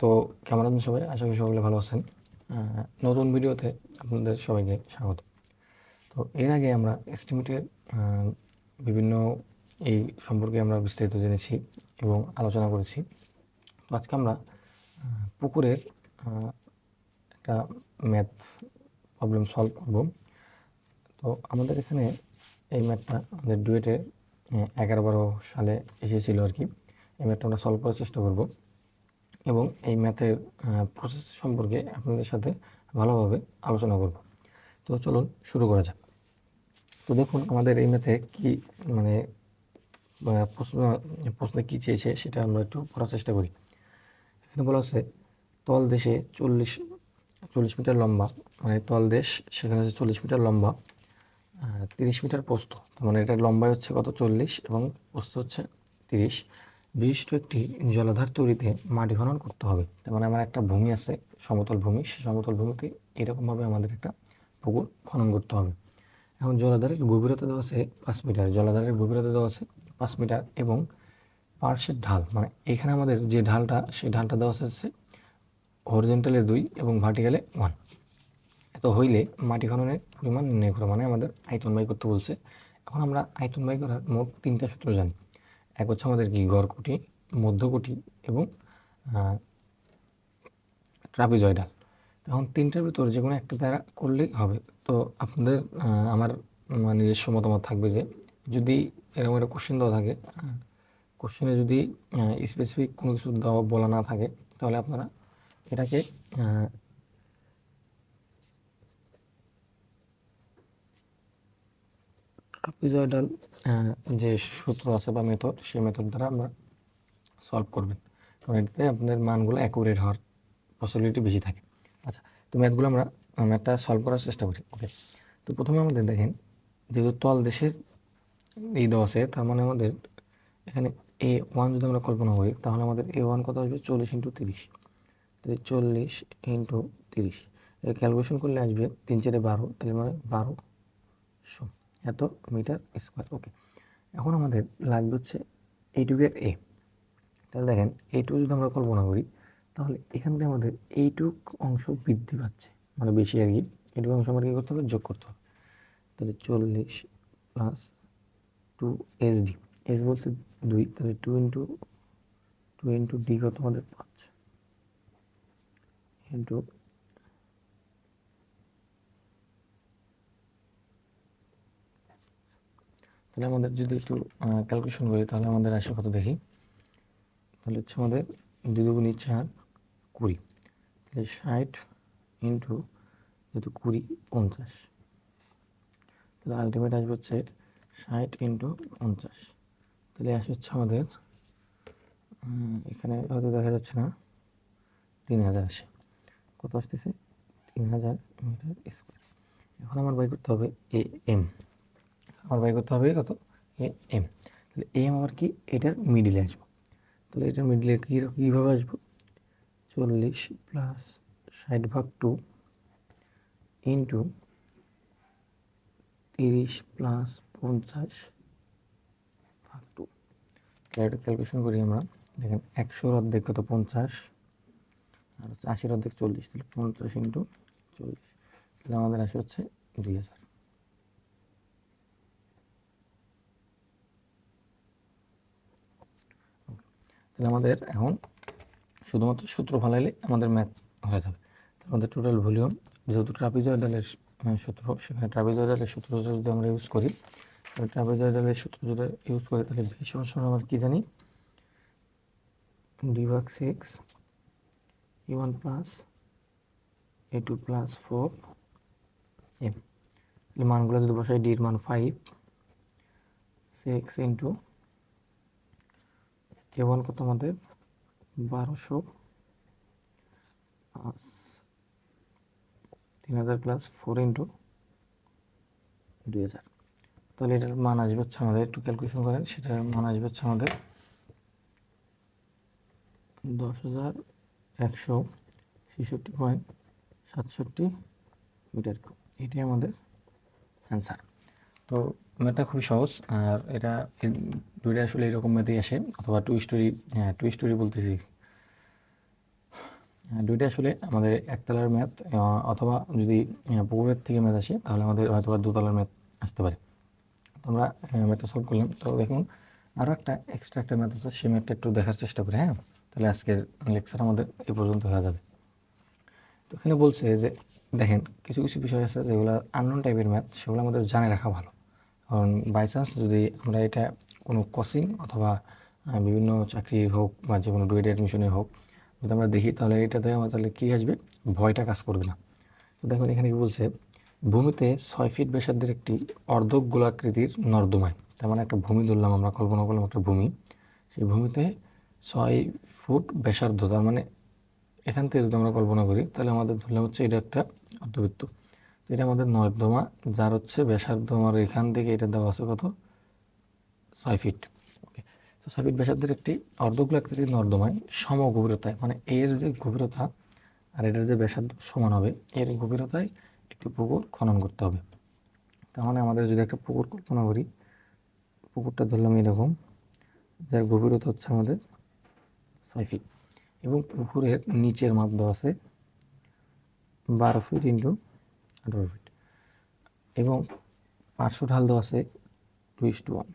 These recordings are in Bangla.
তো কেমন আছেন সবাই? আশা করি সকলে ভালো আছেন। নতুন ভিডিওতে আপনাদের সবাইকে স্বাগত। তো এর আগে আমরা এস্টিমেটের বিভিন্ন এই সম্পর্কে আমরা বিস্তারিত জেনেছি এবং আলোচনা করেছি। তো আজকে আমরা পুকুরের একটা ম্যাথ প্রবলেম সলভ করব। তো আমাদের এখানে এই ম্যাথটা আমাদের ডুয়েটে এগারো বারো সালে এসেছিল আর কি। এই ম্যাথটা আমরা সলভ করার চেষ্টা করব। এবং এই ম্যাথের প্রসেস সম্পর্কে আপনাদের সাথে ভালোভাবে আলোচনা করব। তো চলুন শুরু করা যাক। তো দেখুন, আমাদের এই ম্যাথে কি মানে প্রশ্ন, প্রশ্নে কী চেয়েছে সেটা আমরা একটু পড়ার চেষ্টা করি। এখানে বলা আছে, তল দেশে চল্লিশ চল্লিশ মিটার লম্বা মানে তল দেশ সেখানে আছে চল্লিশ মিটার লম্বা তিরিশ মিটার প্রস্থ। তার মানে এটার লম্বাই হচ্ছে কত? চল্লিশ এবং প্রস্থ হচ্ছে তিরিশ। বিশিষ্ট একটি জলাধার তৈরিতে মাটি খনন করতে হবে। তার মানে আমার একটা ভূমি আছে, সমতল ভূমি। সেই সমতল ভূমিতে এরকমভাবে আমাদের একটা পুকুর খনন করতে হবে। এখন জলাধারের গভীরতা দেওয়া আছে পাঁচ মিটার। জলাধারের গভীরতা দেওয়া আছে পাঁচ মিটার এবং পার্শ্বের ঢাল। মানে এখানে আমাদের যে ঢালটা, সেই ঢালটা দেওয়া আছে হরিজেন্টালে দুই এবং ভার্টিক্যালে ওয়ান এত হইলে মাটি খননের পরিমাণ নির্ণয় করা মানে আমাদের আয়তন বাই করতে বলছে। এখন আমরা আয়তন বাই করার মোট তিনটা সূত্র জানি। এক হচ্ছে আমাদের কি গড়কুটি মধ্যকুটি এবং ট্রাপিজয়ডাল। তখন তিনটার ভিতর যে কোনো একটা দ্বারা করলেই হবে। তো আপনাদের আমার নিজস্ব মতামত থাকবে যে যদি এরকম একটা কোশ্চেন দেওয়া থাকে কোশ্চেনে যদি স্পেসিফিক কোনো কিছু দেওয়া বলা না থাকে, তাহলে আপনারা এটাকে ট্রাপিজয়েডাল যে সূত্র আছে বা মেথড সেই মেথড দ্বারা আমরা সলভ করবেন। কারণ এটাতে আপনাদের মানগুলো অ্যাকুরেট হওয়ার পসিবিলিটি বেশি থাকে। আচ্ছা তো ম্যাথগুলো আমরা ম্যাথটা সলভ করার চেষ্টা করি। ওকে তো প্রথমে আমাদের দেখেন, যেহেতু তল দেশের এই দেওয়া আছে, তার মানে আমাদের এখানে এ ওয়ান যদি আমরা কল্পনা করি, তাহলে আমাদের এ ওয়ান কত আসবে? চল্লিশ ইন্টু তিরিশ। তাহলে চল্লিশ ইন্টু তিরিশ। ক্যালকুলেশন করলে আসবে তিন চারে বারো, তাহলে মানে বারো শো এত মিটার স্কোয়ার, ওকে। এখন আমাদের লাগবে হচ্ছে এইটুকের এ তাহলে দেখেন এইটুকু যদি আমরা কল্পনা করি, তাহলে এখান থেকে আমাদের এইটুক অংশ বৃদ্ধি পাচ্ছে। মানে বেশি আর কি, এইটুকু অংশ আমাদের কী করতে হবে? যোগ করতে হবে। তাহলে চল্লিশ plus two S D S বলছে দুই, তাহলে two into two into D কত আমাদের? পাঁচ। ইন্টু তাহলে আমাদের যদি একটু ক্যালকুলেশন করি, তাহলে আমাদের আসে কত দেখি? তাহলে হচ্ছে আমাদের দুই দুগুণি চার কুড়ি। তাহলে ষাট ইন্টু যেহেতু কুড়ি, পঞ্চাশ। তাহলে আলটিমেট আসবে হচ্ছে ষাট ইন্টু পঞ্চাশ। তাহলে আসে হচ্ছে আমাদের এখানে হয়তো দেখা যাচ্ছে না, তিন হাজার আসে। কত আসতেছে? তিন হাজার মিটার স্কোয়ার এখন আমার বাই করতে হবে এ এম আমার বাই করতে হবে, কত? এম। তাহলে এম আমার কি? এটার মিডিলে আসব। তাহলে এটার মিডিলে কী, কীভাবে আসব? চল্লিশ প্লাস ষাট ভাগ টু ইন্টু তিরিশ প্লাস পঞ্চাশ ভাগ টু এটা ক্যালকুলেশন করি আমরা। দেখেন, একশোর অর্ধেক কত? পঞ্চাশ। আর হচ্ছে আশির অর্ধেক চল্লিশ। তাহলে পঞ্চাশ ইন্টু চল্লিশ। তাহলে আমাদের আসে হচ্ছে দুই হাজার। তাহলে আমাদের এখন শুধুমাত্র সূত্র ফালাইলে আমাদের ম্যাথ হয়ে যাবে। আমাদের টোটাল ভলিউম, যেহেতু ট্রাপিজয়েডালের সূত্র, সেখানে ট্রাপিজয়েডালের সূত্র যদি আমরা ইউজ করি, তাহলে ট্রাপিজয়েডালের সূত্র যদি ইউজ করি, তাহলে ভি সমান আমরা কী জানি? ডি ভাগ six E one plus A two plus four M মানগুলো যদি বসাই ডির মান five six into K one কত আমাদের? বারোশো। তিন হাজার প্লাস ফোর ইন্টু দুই হাজার। তাহলে এটার মান আসবে হচ্ছে আমাদের, একটু ক্যালকুলেশন করেন, সেটার মান আসবে হচ্ছে আমাদের দশ হাজার একশো ছেষট্টি পয়েন্ট সাতষট্টি মিটার এটাই আমাদের অ্যান্সার তো ম্যাথটা খুবই সহজ আর এটা দুইটা আসলে এরকম ম্যাথেই আসে অথবা টু স্টোরি হ্যাঁ টু স্টোরি বলতেছি। হ্যাঁ, দুইটা আসলে আমাদের একতলার ম্যাথ অথবা যদি পুকুরের থেকে ম্যাথ আসে তাহলে আমাদের হয়তো বা দুতলার ম্যাথ আসতে পারে। তো আমরা ম্যাথটা সলভ করলাম। তো দেখুন আরও একটা এক্সট্রা একটা ম্যাথ আছে সেই ম্যাথটা একটু দেখার চেষ্টা করি হ্যাঁ? তাহলে আজকের লেকচার আমাদের এই পর্যন্ত হয়ে যাবে। তো এখানে বলছে যে দেখেন কিছু কিছু বিষয় আছে যেগুলো আননোন টাইপের ম্যাথ সেগুলো আমাদের জানে রাখা ভালো। কারণ বাই চান্স যদি আমরা এটা কোনো কোচিং অথবা বিভিন্ন চাকরি হোক বা যে কোনো ডুয়েট অ্যাডমিশনে হোক, যদি আমরা দেখি তাহলে এটাতে আমার তাহলে কী আসবে? ভয়টা কাজ করবে না। তো দেখুন এখানে কি বলছে, ভূমিতে ছয় ফিট ব্যাসার্ধের একটি অর্ধক গোলাকৃতির নর্দমায়, তার মানে একটা ভূমি ধরলাম আমরা, কল্পনা করলাম একটা ভূমি, সেই ভূমিতে ছয় ফুট ব্যাসার্ধ, তার মানে এখান থেকে যদি আমরা কল্পনা করি, তাহলে আমাদের ধরলাম হচ্ছে এটা একটা অর্ধবৃত্ত। এটা আমাদের নর্দমা যার হচ্ছে ব্যাসার্ধ আমার এখান থেকে এটা দেওয়া আছে কত? ছয় ফিট ওকে তো ছয় ফিট ব্যাসার্ধের একটি অর্ধগোলাকৃতির নর্দমায় সম গভীরতায় মানে এর যে গভীরতা আর এটার যে ব্যাসার্ধ সমান হবে, এর গভীরতায় একটি পুকুর খনন করতে হবে। তার মানে আমাদের যদি একটা পুকুর কল্পনা করি, পুকুরটা ধরলাম এরকম, যার গভীরতা হচ্ছে আমাদের ছয় ফিট এবং পুকুরের নিচের মাপ দেওয়া আছে বারো ফিট ইন্টু আঠারো ফিট এবং পার্শ্ব ঢাল দেওয়া আছে টু ইস টু ওয়ান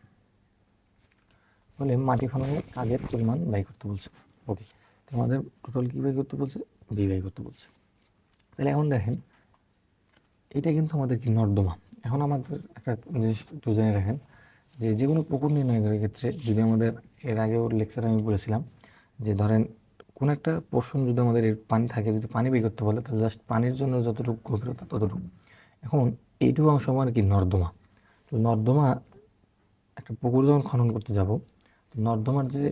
বলে মাটি খননের কাজের পরিমাণ ব্যয় করতে বলছে। ওকে তো আমাদের টোটাল কী ব্যয় করতে বলছে? বি ব্যয় করতে বলছে। তাহলে এখন দেখেন, এটা কিন্তু আমাদের কি নর্দমা। এখন আমাদের একটা জিনিস একটু জেনে রাখেন, যে যে কোনো পুকুর নির্ণয় করার ক্ষেত্রে যদি আমাদের এর আগেও লেকচারে আমি বলেছিলাম, যে ধরেন কোন একটা পোর্শন যদি আমাদের পানি থাকে, যদি পানি বের করতে বলে, তাহলে জাস্ট পানির জন্য যতটুকু গভীরতা ততটুকু। এখন এইটুকু অংশ মানে কি? নর্দমা। তো নর্দমা একটা পুকুর যখন খনন করতে যাব নর্দমার যে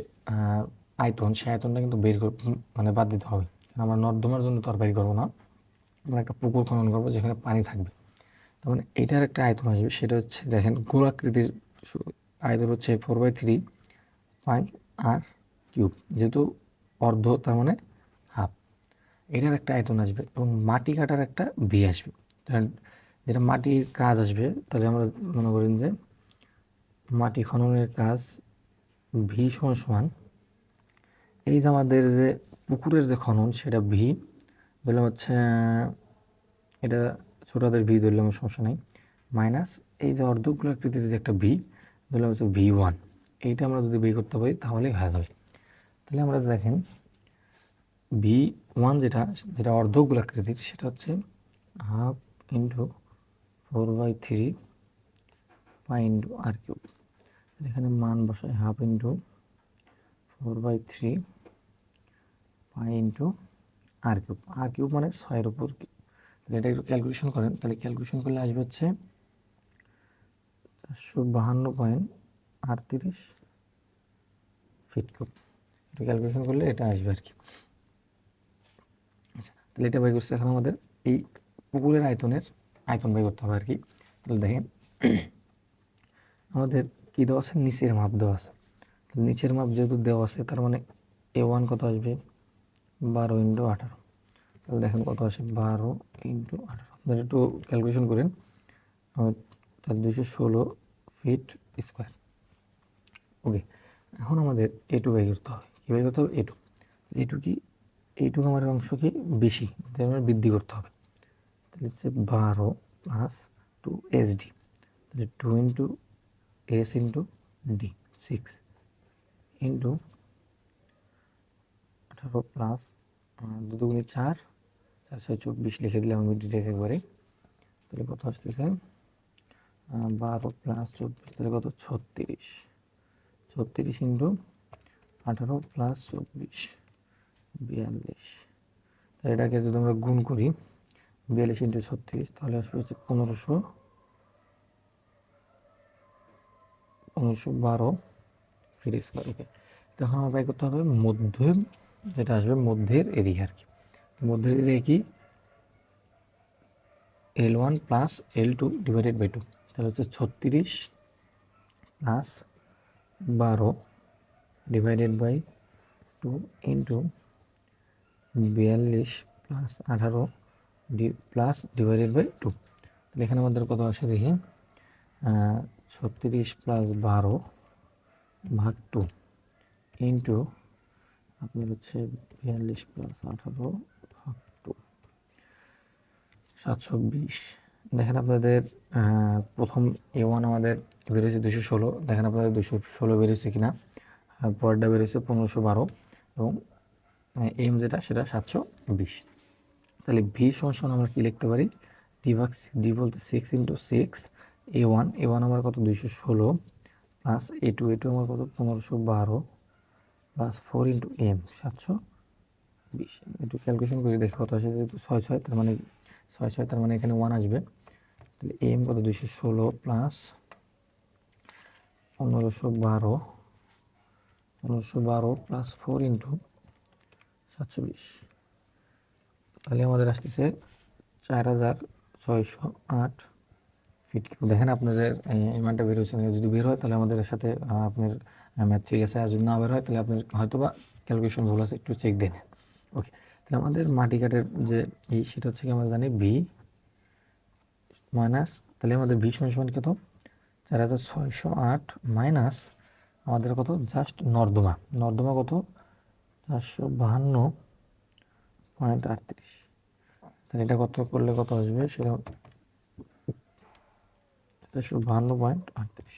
আয়তন, সেই আয়তনটা কিন্তু বের মানে বাদ দিতে হবে। কারণ আমরা নর্দমার জন্য তো আর বের করব না। আমরা একটা পুকুর খনন করব যেখানে পানি থাকবে। তার মানে এটার একটা আয়তন আসবে, সেটা হচ্ছে দেখেন গোলাকৃতির আয়তন হচ্ছে four by three pi R cube যেহেতু অর্ধ, তার মানে হাফ এটার একটা আয়তন আসবে এবং মাটি কাটার একটা ভি আসবে। যেটা মাটির কাজ আসবে, তাহলে আমরা মনে করেন যে মাটি খননের কাজ ভি সমান সমান, এই যে আমাদের যে পুকুরের যে খনন, সেটা ভি ধরলাম হচ্ছে এটা ছোটাদের ভি ধরলাম, সমস্যা নেই। মাইনাস এই যে অর্ধগুলো আকৃতির যে একটা ভি ধরলাম হচ্ছে ভি ওয়ান এইটা আমরা যদি বের করতে পারি, তাহলেই হয়ে যাবে। তাহলে আমরা দেখেন ভি ওয়ান যেটা যেটা অর্ধগুলো আকৃতির সেটা হচ্ছে half into four by three pi into R cube এখানে মান বসাই half into four by three pi into R cube R cube মানে ছয়ের উপর তাহলে এটা একটু ক্যালকুলেশন করেন। তাহলে ক্যালকুলেশন করলে আসবে হচ্ছে চারশো বাহান্ন পয়েন্ট আটত্রিশ ফিট কিউব এটা ক্যালকুলেশন করলে এটা আসবে আর কি। আচ্ছা তাহলে এটা বাই করছে এখন আমাদের এই পুকুরের আয়তনের, আয়তন বাই করতে হবে আর কি। তাহলে দেখেন, আমাদের কী দেওয়া আছে? নিচের মাপ দেওয়া আছে। নিচের মাপ যেহেতু দেওয়া আছে, তার মানে এ ওয়ান কত আসবে? বারো ইন্টু আঠারো। তাহলে দেখেন কত আসে? বারো ইন্টু আঠারো। আপনারা একটু ক্যালকুলেশন করেন। তার দুশো ষোলো ফিট স্কোয়ার ওকে এখন আমাদের এ টু বাই করতে হবে। বাই করতে হবে এ টু এ কি? এইটুকু আমার অংশ কি বেশি তাই আমার বৃদ্ধি করতে হবে। তাহলে হচ্ছে বারো প্লাস টু এস ডি তাহলে two into S into D six into আঠারো প্লাস দুগুণে চার চার ছয় চব্বিশ লিখে দিলাম আমি ডিরেক্ট একবারে। তাহলে কত আসতেছে? বারো প্লাস চব্বিশ, তাহলে কত? ছত্রিশ। ছত্রিশ ইন্টু আঠারো প্লাস চব্বিশ, বিয়াল্লিশ। তাহলে এটাকে যদি আমরা গুণ করি, বিয়াল্লিশ ইন্টু ছত্রিশ, তাহলে আসবে হচ্ছে পনেরোশো পনেরোশো বারো ফিট স্কোয়ার ওকে তখন আমার করতে হবে মধ্যে, যেটা আসবে মধ্যের এরিয়া আর কি। মধ্যের এরিয়া কি? L one plus L two divided by two তাহলে হচ্ছে ছত্রিশ প্লাস বারো ডিভাইডেড বাই টু ইন্টু বিয়াল্লিশ প্লাস আঠারো D plus divided by two তাহলে এখানে আমাদের কত আসে দেখি? ছত্রিশ প্লাস বারো ভাগ টু ইন্টু আপনার হচ্ছে বিয়াল্লিশ প্লাস আঠারো ভাগ টু সাতশো বিশ দেখেন আপনাদের প্রথম এ ওয়ান আমাদের বেরিয়েছে দুশো ষোলো। দেখেন আপনাদের দুশো ষোলো বেরিয়েছে কিনা। পরেরটা বেরিয়েছে পনেরোশো বারো এবং এম যেটা সেটা সাতশো বিশ। তাহলে ভি সমান আমরা কি লিখতে পারি? ডি ডি বলতে six into six A one A one আমার কত? দুইশো ষোলো plus A two A two আমার কত? পনেরোশো বারো প্লাস ফোর ইন্টু এম সাতশো বিশ। একটু ক্যালকুলেশন করে দেখি কত আসে, যেহেতু ছয় ছয়, তার মানে ছয় ছয়, তার মানে এখানে ওয়ান আসবে। তাহলে এম কত? দুইশো ষোলো প্লাস পনেরোশো বারো পনেরোশো বারো প্লাস ফোর ইন্টু সাতশো বিশ তাহলে আমাদের আসতেছে চার হাজার ছয়শো আট ফিট কিউব দেখেন আপনাদের মানটা বের হয়েছে যদি বের হয় তাহলে আমাদের সাথে আপনার ম্যাথ ঠিক আছে, আর যদি না বের হয় তাহলে আপনার হয়তো বা ক্যালকুলেশন ভুল আছে, একটু চেক দেন ওকে তাহলে আমাদের মাটি কাঠের যে এই সেটা হচ্ছে কি আমরা জানি ভি মাইনাস তাহলে আমাদের ভি সমান কত? চার হাজার ছয়শো আট মাইনাস আমাদের কত? জাস্ট নর্দমা। নর্দমা কত? চারশো বাহান্ন পয়েন্ট আটত্রিশ। তাহলে এটা কত করলে কত আসবে? সেটা চারশো বাহান্ন পয়েন্ট আটত্রিশ।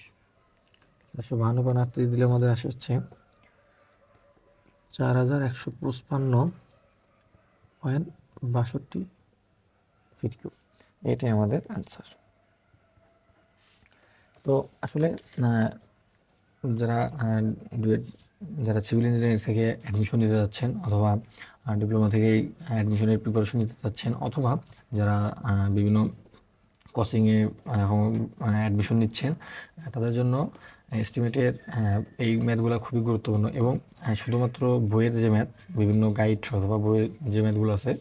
চারশো বাহান্ন পয়েন্ট আটত্রিশ দিলে আমাদের আসে হচ্ছে চার হাজার একশো পঁচপান্ন পয়েন্ট বাষট্টি ফিট কিউব এটাই আমাদের অ্যান্সার তো আসলে যারা যারা সিভিল ইঞ্জিনিয়ারিং থেকে অ্যাডমিশন নিতে যাচ্ছেন অথবা ডিপ্লোমা থেকে অ্যাডমিশনের প্রিপারেশন নিতে যাচ্ছেন অথবা যারা বিভিন্ন কোচিংয়ে অ্যাডমিশন নিচ্ছেন তাদের জন্য এস্টিমেটের এই ম্যাথগুলো খুবই গুরুত্বপূর্ণ এবং শুধুমাত্র বইয়ের যে ম্যাথ বিভিন্ন গাইড অথবা বইয়ের যে ম্যাথগুলো আছে,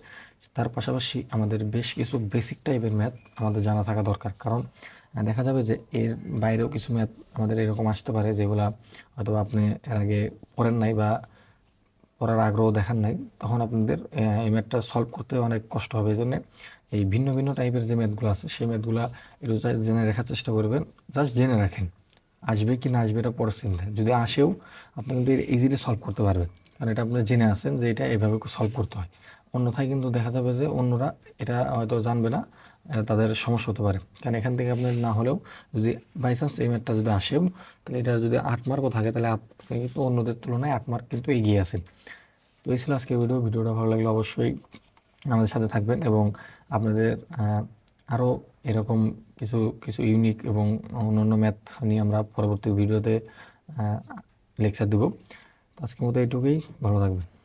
তার পাশাপাশি আমাদের বেশ কিছু বেসিক টাইপের ম্যাথ আমাদের জানা থাকা দরকার। কারণ দেখা যাবে যে এর বাইরেও কিছু ম্যাথ আমাদের এরকম আসতে পারে যেগুলা হয়তো আপনি এর আগে পড়েন নাই বা পড়ার আগ্রহ দেখান নাই, তখন আপনাদের এই ম্যাথটা সলভ করতে অনেক কষ্ট হবে। এই জন্য এই ভিন্ন ভিন্ন টাইপের যে ম্যাথগুলো আছে, সেই ম্যাথগুলো just জেনে রাখার চেষ্টা করবেন। জাস্ট জেনে রাখেন, আসবে কি না আসবে এটা পরের চিন্তা যদি আসেও, আপনি কিন্তু ইজিলি সলভ করতে পারবেন। কারণ এটা আপনি জেনে আসেন যে এটা এভাবে সলভ করতে হয়। অন্যথায় কিন্তু দেখা যাবে যে অন্যরা এটা হয়তো জানবে না তাদের সমস্যা হতে পারে। কারণ এখান থেকে আপনার না হলেও যদি বাই চান্স এই ম্যাথটা যদি আসেও তাহলে এটা যদি আট মার্কও থাকে, তাহলে আপনি কিন্তু অন্যদের তুলনায় আট মার্ক কিন্তু এগিয়ে আছেন তো এই ছিল আজকে ভিডিও ভিডিওটা ভালো লাগলে অবশ্যই আমাদের সাথে থাকবেন এবং আপনাদের আরও এরকম কিছু কিছু ইউনিক এবং অন্যান্য ম্যাথ নিয়ে আমরা পরবর্তী ভিডিওতে লেকচার দেব। তো আজকের মতো এইটুকুই। ভালো থাকবেন।